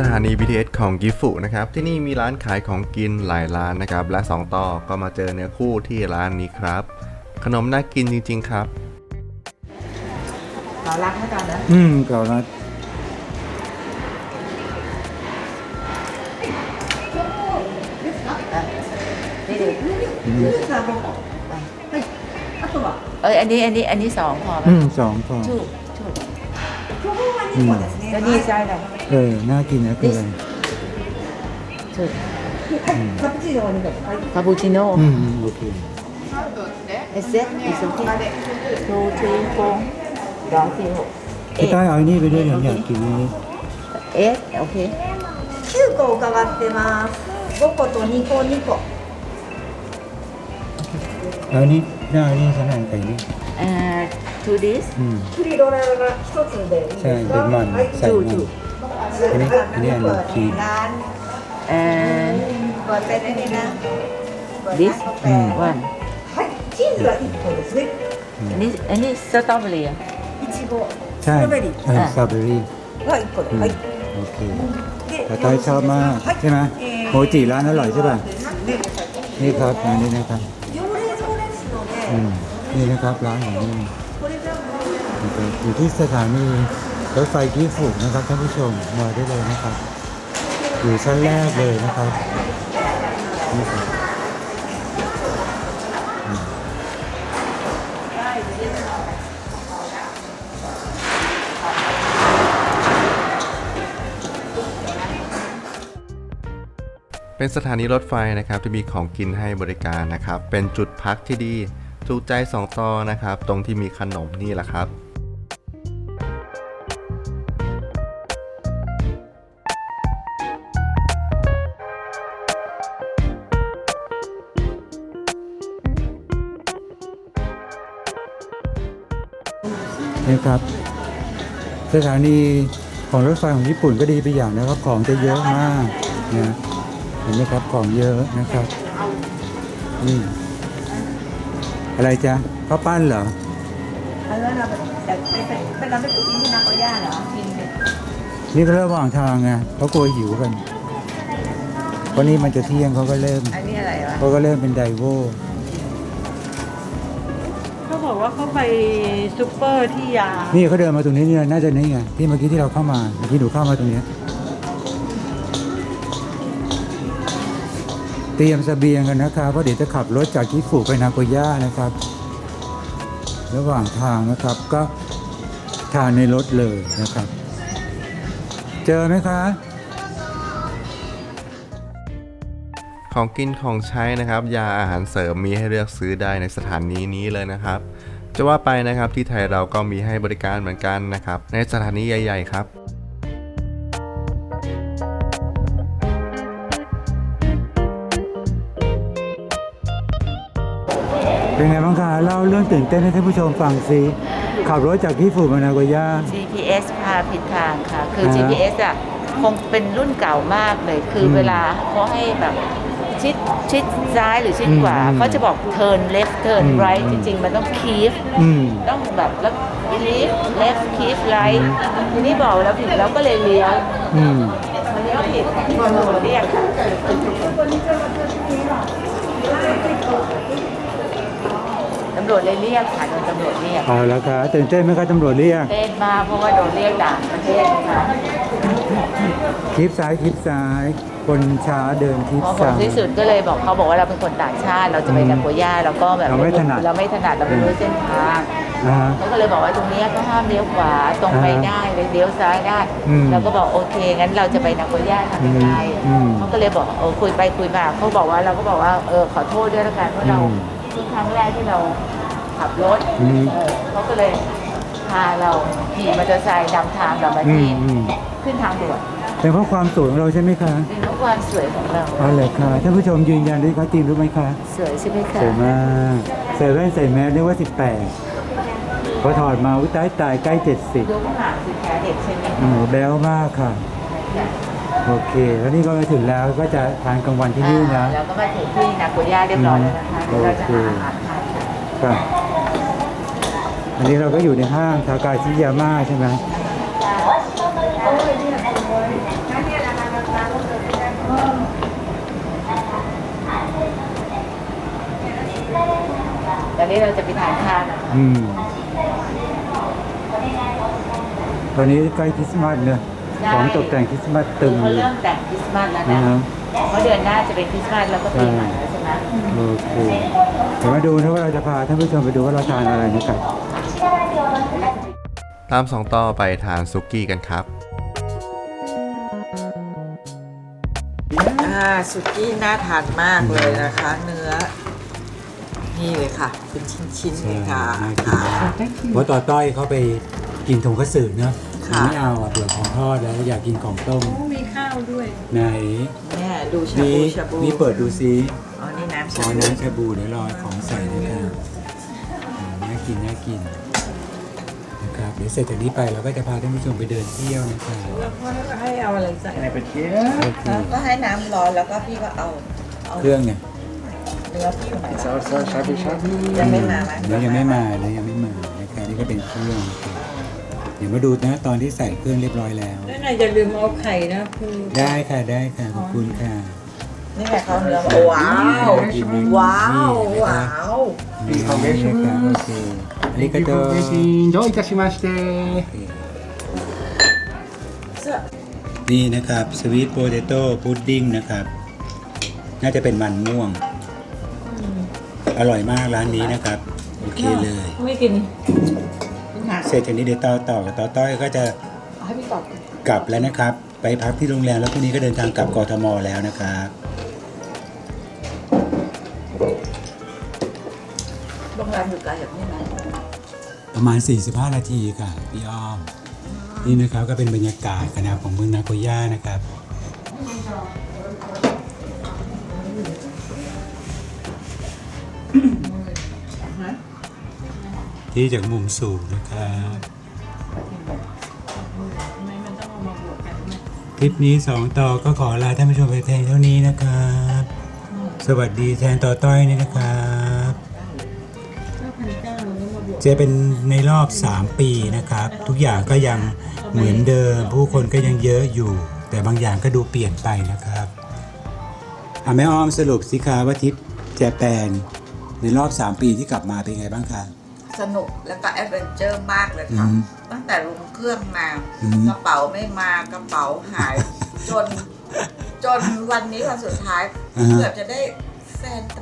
ที่สถานี BTS ของกิฟุนะครับ ที่นี่มีร้านขายของกินหลายร้านนะครับ และ 2 ต่อก็มาเจอเนื้อคู่ที่ร้านนี้ครับ ขนมน่ากินจริง ๆ ครับเรารักนะกันนะ อืมเก่ารัดนี่ดิอืมเอ้ยอันนี้อันนี้อันนี้สองพอไหมอืมสองพอชูบชูบ อืม แล้วนี่ไส้อะไร เออ น่ากินนะคืออะไร ชูบคาปูชิโน่ อืมโอเค เอสเซ็ตอีสุกี้ทูทรีโฟร์สองสี่หกเอ็ พี่ ด ต้อยเอาไอ้นี่ไปด้วยเดี๋ยวอยากกินอันนี้ เอ็ดโอเค 9個伺ってます5個と2個2個 แล้วอันนี้หน้าอันนี้ฉันอ่านไก่นี่ อ่า to this อืม フリローラーが1つでいいですか ใช่เป็นมัน はい ใส่มันอันนี้อันนี้อันหนึ่งขีด ร้าน and こうやってねな this อืม one はいチーズが1個ですね อันนี้อันนี้สตรอเบอรี่ いちご ใช่ ストロベリ เออสตรอเบอรี่ ーが1個で、うんはい โอเค で แต่ต้อยชอบมาก はい ใช่ไหม えー โมจิร้านอร่อยใช่ป่ะ で นี่ครับร้านนี้นะครับ 常連常連ですので、 อืมนี่นะครับร้านของนี่ อยู่ที่สถานีรถไฟกีฟุกนะครับท่านผู้ชมมาได้เลยนะครับ อยู่ชั้นแรกเลยนะครับเป็นสถานีรถไฟนะครับที่มีของกินให้บริการนะครับ เป็นจุดพักที่ดี ถูกใจ2ต่อนะครับ ตรงที่มีขนมนี่แหละครับนี่ครับสถานีของรถไฟของญี่ปุ่นก็ดีไปอย่างนะครับ ของจะเยอะมากนะเห็นไหมครับของเยอะนะครับนี่ อะไรจ๊ะข้าปั้นเหรอแล้วเราแต่เป็นเราไปกินที่นาโกย่าเหรอกินนี่ก็เริ่มวางทางไงเพราะกลัวหิวกันเพราะนี่มันจะเที่ยงเขาก็เริ่มอันนี้อะไรวะเขาก็เริ่มเป็นไดโวเขาบอกว่าเขาไปซูเปอร์ที่ยานี่เขาเดินมาตรงนี้นี่น่าจะนี่ไงที่เมื่อกี้ที่เราเข้ามาเมื่อกี้หนูเข้ามาตรงนี้ ตรียมเสบียงกันนะครับเพราะเดี๋ยวจะขับรถจากกิฟุไปนาโกย่านะครับ ระหว่างทางนะครับก็ทานในรถเลยนะครับ เจอไหมคะของกินของใช้นะครับยาอาหารเสริมมีให้เลือกซื้อได้ในสถานีนี้เลยนะครับ จะว่าไปนะครับที่ไทยเราก็มีให้บริการเหมือนกันนะครับ ในสถานีใหญ่ ๆ ครับ เป็นไงบ้างคะเล่าเรื่องตื่นเต้นให้ท่านผู้ชมฟังสิขับรถจากกิฟุมานาโกย่า GPS พาผิดทางค่ะ คือ อ่า GPS อะคงเป็นรุ่นเก่ามากเลย คืออมเวลาเขาให้แบบชิดชิดซ้ายหรือชิดขวาอืมเขาจะบอก turn left turn อืม right อืจมริง ๆ มันต้อง keep อืม ต้องแบบแล้ว keep left keep right ทีนี้บอกแล้วผิดแล้วก็เลยเลี้ยวอืม มันเลี้ยวผิดตำรวจเรียกค่ะตำรวจเลยเรียกค่ะโดนตำรวจเรียกเอาละค่ะตื่นเต้นไหมคะตำรวจเรียกเต้นมากเพราะว่าโดนเรียกต่างประเทศนะคะคลิปซ้ายคลิปซ้าย คนช้าเดินคลิปพอผลซ้าย ที่สุดก็เลยบอกเขาบอกว่าเราเป็นคนต่างชาติ เราจะไปอืมนาโกย่าเราก็แบบเราไม่ถนัด เราไม่ถนัดเราไม่รู้เส้นทางนะฮะ เขาก็เลยบอกว่าตรงเนี้ยก็ห้ามเลี้ยวขวาตรงไปอ่าได้เลยเลี้ยวซ้ายได้อืมเราก็บอกโอเคงั้นเราจะไปนาโกย่าทำยังไงอืมเขาก็เลยบอกเออคุยไปคุยมาเขาบอกว่าเราก็บอกว่าเออขอโทษด้วยแล้วกันเพราะเราอืม เพิ่งครั้งแรกที่เรา ขับรถอืม เออเขาก็เลยพาเราขี่มอเตอร์ไซค์นำทางเรามาอืที่มอืมขึ้นทางด่วนเป็นเพราะความสวยของเราใช่ไหมคะเป็นเพราะความสวยของเราเอาเลยค่ะท่านผู้ชมยืนยันด้วยครับจริงรู้ไหมคะสวยใช่ไหมคะสวยมากใส่แว่นใส่แมสเรียกว่า 18พอถอดมาวิตายตายใกล้ 70 ดูข้างหลังสิแผลเด็กใช่ไหมโอ้โหแบ๊วมากค่ะ โอเค แล้วนี่ก็มาถึงแล้วก็จะทานกลางวันที่นี่นะ อ่าแล้วก็มาถึงที่นาโกย่าเรียบร้อยแล้วนะคะอืมเดี๋ยวเราจะโอเคหาอาหารทานกัน ค่ะ อันนี้เราก็อยู่ในห้างทากาชิยาม่าใช่ไหมตอนนี้เราจะไปทานข้าวนะอืม ตอนนี้ใกล้คริสต์มาสเนอะของตกแต่งคริสต์มาสตึมเขาเริ่มแต่งคริสต์มาสแล้วนะเพราะเดือนหน้าจะเป็นคริสต์มาสแล้วก็ปีใหม่แล้วใช่ไหมโอเคเดี๋ยวมาดูนะว่าเราจะพาท่านผู้ชมไปดูว่าเราทานอะไรนะครับ ตามสองต่อไปทานซุกี้กันครับ อ่าสุกี้น่าทานมากเลยนะคะ เนื้อ นี่เลยค่ะ เป็นชิ้นๆเลยค่ะค่ะ เพราะต่อต้อยเขาไปกินทงคัตสึเนอะค่ะ ไม่เอาอะเบื่อของทอดแล้วอยากกินของต้ม มีข้าวด้วย ไหนเนี่ยดูชานี่บูชาบูนี่เปิดดูซิอ๋อนี่น้ำอ๋ชาอบูน้ำชาบูเดี๋ยวรอของใส่ด้วยกันอืมน่ากินน่ากิน นะครับเดี๋ยวเสร็จจากนี้ไปเราก็จะพาท่านผู้ชมไปเดินเที่ยวนะครับแล้วก็ให้เอาอะไรใส่โอเคก็ให้น้ำร้อนแล้วก็พี่ก็เอาเอาเครื่องเนี่ยเนื้อพี่อยู่ไหนยังไม่มาไหมเดี๋ยวยังไม่มานะยังไม่มานะครับนี่ก็เป็นเครื่องนะครับเดี๋ยวมาดูนะตอนที่ใส่เครื่องเรียบร้อยแล้วแล้วนายอย่าลืมเอาไข่นะคือได้ค่ะได้ค่ะขอบคุณค่ะนี่ไงเขาเนื้อว้าวกินนี่ว้าวนี่นะว้าคะวนี่นะครับโอเค อันนี้ก็จะ どういたしまして นี่นะครับสวีทโปเตโต้พุดดิ้งนะครับ น่าจะเป็นมันม่วง อร่อยมากร้านนี้นะครับ โอเคเลย ไม่กิน เสร็จจากนี้เดี๋ยวต่อต่อกับต่อต้อยก็จะ ให้พี่ตอบ กลับแล้วนะครับ ไปพักที่โรงแรมแล้วพรุ่งนี้ก็เดินทางกลับกทมแล้วนะครับ โรงแรมอยู่ไกลจากนี่ไหมประมาณ 45 นาทีค่ะพี่อ้อม นี่นะครับก็เป็นบรรยากาศคณะของเมืองนาโกย่านะครับที่จากมุมสูงนะครับคลิปนี้สองต่อก็ขอลาท่านผู้ชมไปเพียงเท่านี้นะครับ สวัสดีแทนต่อต้อยนี่นะครับ จะเป็นในรอบ 3 ปีนะครับ ทุกอย่างก็ยังเหมือนเดิม ผู้คนก็ยังเยอะอยู่ แต่บางอย่างก็ดูเปลี่ยนไปนะครับอะแม่อ้อมสรุปสิคะว่าทริปแจแปนในรอบ 3 ปีที่กลับมาเป็นไงบ้างคะ สนุกแล้วก็แอดเวนเจอร์มากเลยอืค่ะมตั้งแต่ลงเครื่องมาอืม กระเป๋าไม่มากระเป๋าหาย จน จนวันนี้วันสุดท้าย อ่าฮะ เกือบจะได้แฟนต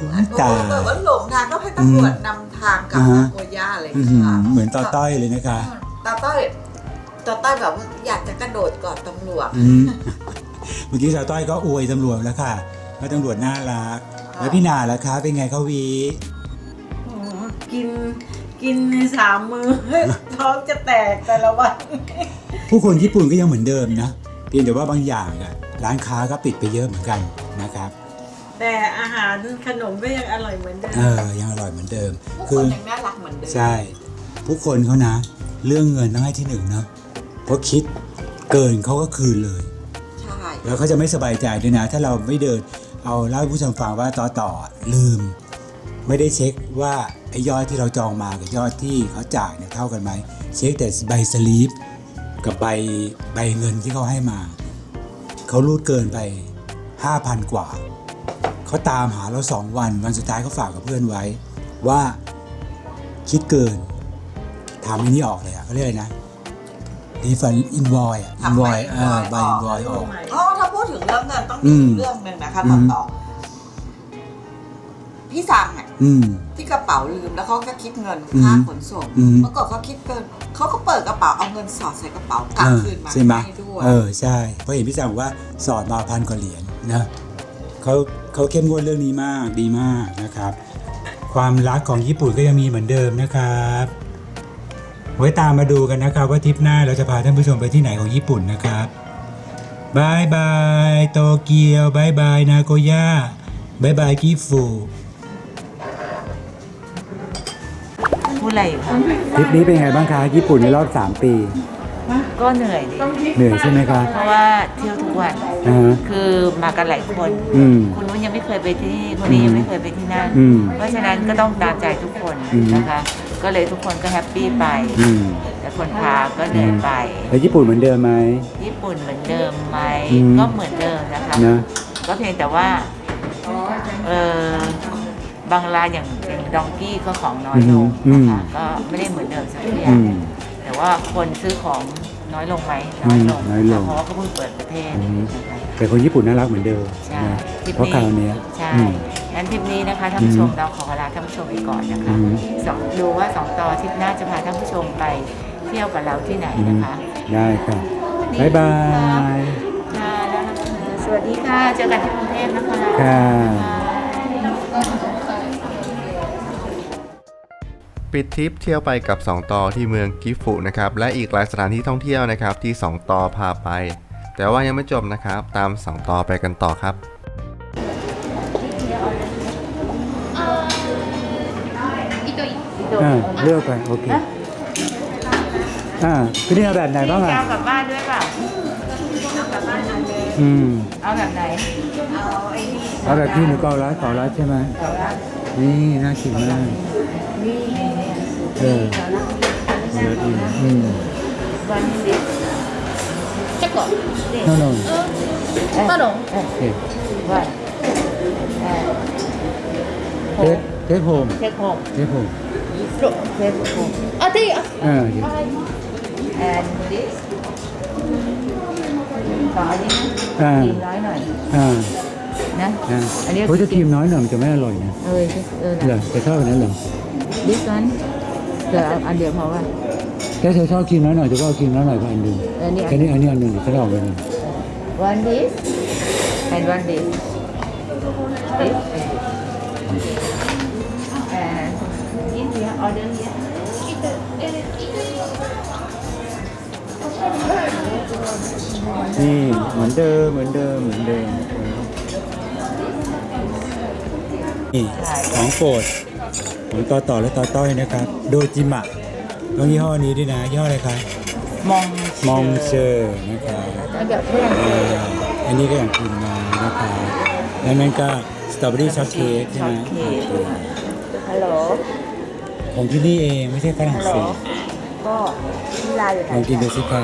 ำรวจตายแบบว่าหลงทางก็ให้ตำรวจนำทางกลับอ่าฮะนาโกย่าเลยอื้อหือค่ะเหมือนต่อต้อยเลยนะคะตาต้อยตาต้อยแบบว่าอยากจะกระโดดกอดตำรวจอืมเมื่อกี้สาวต้อยก็อวยตำรวจแล้วค่ะว่าตำรวจน่ารัก แล้วพี่นาล่ะคะ เป็นไงเขาวีโอ้กินกินในสามมือท้องจะแตกแต่ละวันผู้คนญี่ปุ่นก็ยังเหมือนเดิมนะเพียงแต่ว่าบางอย่างอะร้านค้าก็ปิดไปเยอะเหมือนกันนะครับ แต่อาหารขนมก็ยังอร่อยเหมือนเดิมเออยังอร่อยเหมือนเดิม ผู้คืคอนยังน่ารักเหมือนเดิมใช่ผู้คนเขานะ เรื่องเงินต้องให้ที่หนึ่งเนาะเพราะคิดเกินเขาก็คืนเลย ใช่แล้วเขาจะไม่สบายใจด้วยนะ ถ้าเราไม่เดินเอาเล่าให้ผู้ชมฟังว่าต่อต่อลืม ไม่ได้เช็คว่าไอ้ยอดที่เราจองมากับยอดที่เขาจ่ายเนี่ยเท่ากันไหมเช็คแต่ใบสลีปกับใบใบเงินที่เขาให้มา เขารูดเกินไป 5,000 กว่า เขาตามหาเราสองวัน วันสุดท้ายเขาฝากกับเพื่อนไว้ ว่าคิดเกินทำอันนี้ออกเลยอะเขาเรียกอะไรนะรีฟันอินวอยอะอินวอยเออใบอินวอยออกอ๋อถ้าพูดถึงเรื่องเงินต้องอืมีมเรื่องหนึ่งนะคะอืต่อมต่อพี่สั่งอะอืมที่กระเป๋าลืมแล้วเขาก็คิดเงินอืมค่าขนส่งอืมเมื่อก่อนเขาคิดเกินเขาก็เปิดกระเป๋าเอาเงินสอดใส่กระเป๋ากลับเออคืนมาใช่ไหมให้ด้วยเออใช่เพราะเห็นพี่สั่งบอกว่าสอดมาพันกว่าเหรียญนะเขา เขาเข้มงวดเรื่องนี้มากดีมากนะครับ ความรักของญี่ปุ่นก็ยังมีเหมือนเดิมนะครับ ไว้ตามมาดูกันนะครับ ว่าทริปหน้าเราจะพาท่านผู้ชมไปที่ไหนของญี่ปุ่นนะครับบายบายโตเกียวบายบายนาโกย่าบายบายกิฟูพูดอะไรอยู่คะ ทริปนี้เป็นไงบ้างคะญี่ปุ่นในรอบ 3 ปี ก็เหนื่อยดิเหนื่อยใช่ไหมคะเพราะว่าเที่ยวทุกวัน อ่าฮะ คือมากันหลายคน อืม คนนู้นยังไม่เคยไปที่นี่คนนี้ยังไม่เคยไปที่นั่น อืมเพราะฉะนั้นก็ต้องตามใจทุกคนอืม นะคะ ก็เลยทุกคนก็แฮปปี้ไป อืมแต่คนพาก็เหนื่อยไป แล้วญี่ปุ่นเหมือนเดิมไหม ญี่ปุ่นเหมือนเดิมไหมอืม ก็เหมือนเดิมนะคะ นะ ก็เพียงแต่ว่าเออบางร้านอย่างอย่างดองกี้ก็ของน้อยลงอืมนะคะก็ไม่ได้เหมือนเดิมสักทีอืมแต่ ว่าคนซื้อของน้อยลงไหมน้อยลงอืมน้อยลง เพราะว่าเขาเพิ่งเปิดประเทศอืมนะคะ แต่คนญี่ปุ่นน่ารักเหมือนเดิมใช่นะทริปเพราะคราวเนี้ยใช่อืม งั้นทริปนี้นะคะท่านผู้ชมอืมเราขอลาท่านผู้ชมไปก่อนนะคะอืม สองดูว่าสองต่อทริปหน้าจะพาท่านผู้ชมไปเที่ยวกับเราที่ไหนอืมนะคะได้ค่ะบ๊ายบายค่ะแล้วนะคะสวัสดีค่ะ เจอกันที่กรุงเทพนะคะค่ะ ปิดทริปเที่ยวไปกับ 2 ต่อที่เมืองกิฟุนะครับและอีกหลายสถานที่ท่องเที่ยวนะครับที่ 2 ต่อพาไป แต่ว่ายังไม่จบนะครับตาม 2 ต่อไปกันต่อครับอ่าเลือกไปโอเคอ่าพี่นี่เอาแบบไหนบ้างจะอะเอากลับบ้านด้วยเปล่าอืมเอาแบบไหนเอาแบบที่หนูเกาลัดเกาลัดใช่ไหมนี่น่ากินมากเออเลิศดีอืมวันนี้ no no มาหลงโอเคว่าเท คเทคโฮมเทคโฮมเทคโฮมเทคโฮมอ่าดี and this ขออันนี้นะอ่ากินน้อยหน่อยอ่านะอ่าอันนี้เพราะถ้าครีมน้อยหน่อยมันจะไม่อร่อยนะเออเออเหรอจะชอบแบบนั้นเหรอ this one เธอเอาอันเดียวพอป่ะถ้าเธอชอบครีมน้อยหน่อยจะก็เอาครีมน้อยหน่อยก็อันหนึ่งอันนี้แค่นี้อันนี้อันหนึ่งเดี๋ยวฉันเอาไปหนึ่ง one this and one this this and in here order here นี่เหมือนเดิมเหมือนเดิมเหมือนเดิมนี่ของโปรดของต่อต่อและต่อต้อยนะครับ โดจิมะต้องยี่ห้อนี้ด้วยนะยี่ห้ออะไรคะมองมองเชอร์นะครับแล้วแบบฝรั่งเศสอ่าอันนี้ก็อย่างกินมานะครับแล้วนั่นก็สตรอเบอรี่ช็อตเค้กใช่ไหมช็อตเค้กฮัลโหล ของที่นี่เองไม่ใช่ฝรั่งฮัลโหล เศสก็วิลาอยู่ไหนลองกินดูสิคะ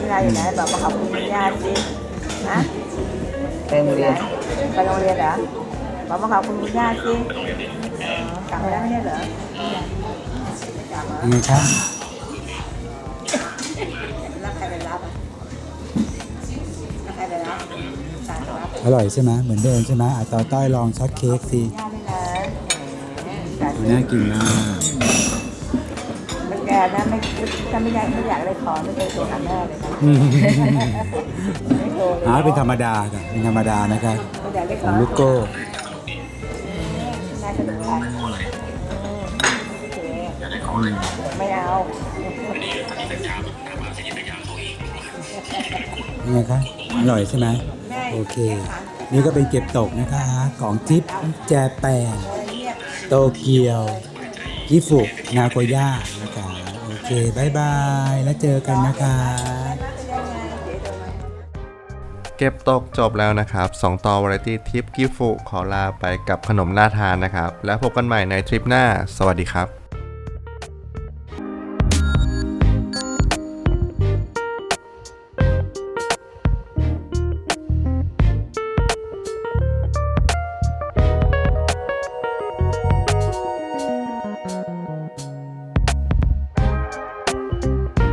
วิลาอยู่ไหนบอกมาขอบคุณคุณย่าสิฮะไปโรงเรียนไปโรงเรียนเหรอบอกมาขอบคุณคุณย่าสิอ๋อ กลับไปแล้วไม่ใช่เหรอไม่กลับเหรอยังไงครับแล้วใครไปรับอะแล้วใครไปรับสารรับอร่อยใช่ไหมเหมือนเดิมใช่ไหมอะต่อต้อยลองช็อตเค้กสิย่าด้วยนะสารน่ากินมากแล้วแกนะไม่ถ้าไม่อยากไม่อยากอะไรขอไม่เคยโทรหาแม่เลยนะอืมไม่โทรเลยอ่าเป็นธรรมดาค่ะเป็นธรรมดานะครับไม่อยากได้ขขอองลูกโก้น่า สนุกค่ะโอเคไม่เอาไงคะอร่อยใช่ไหมโอเค นี่ก็เป็นเก็บตกนะคะของทิปแจแปนโตเกียวกิฟุนาโกย่านะคะโอเคบายบาย แล้วเจอกันนะคะ ก็บตกจบแล้วนะครับ 2ต่อวาไรตี้ทิปกิฟุขอลาไปกับขนมน่าทานนะครับ แล้วพบกันใหม่ในทริปหน้า สวัสดีครับ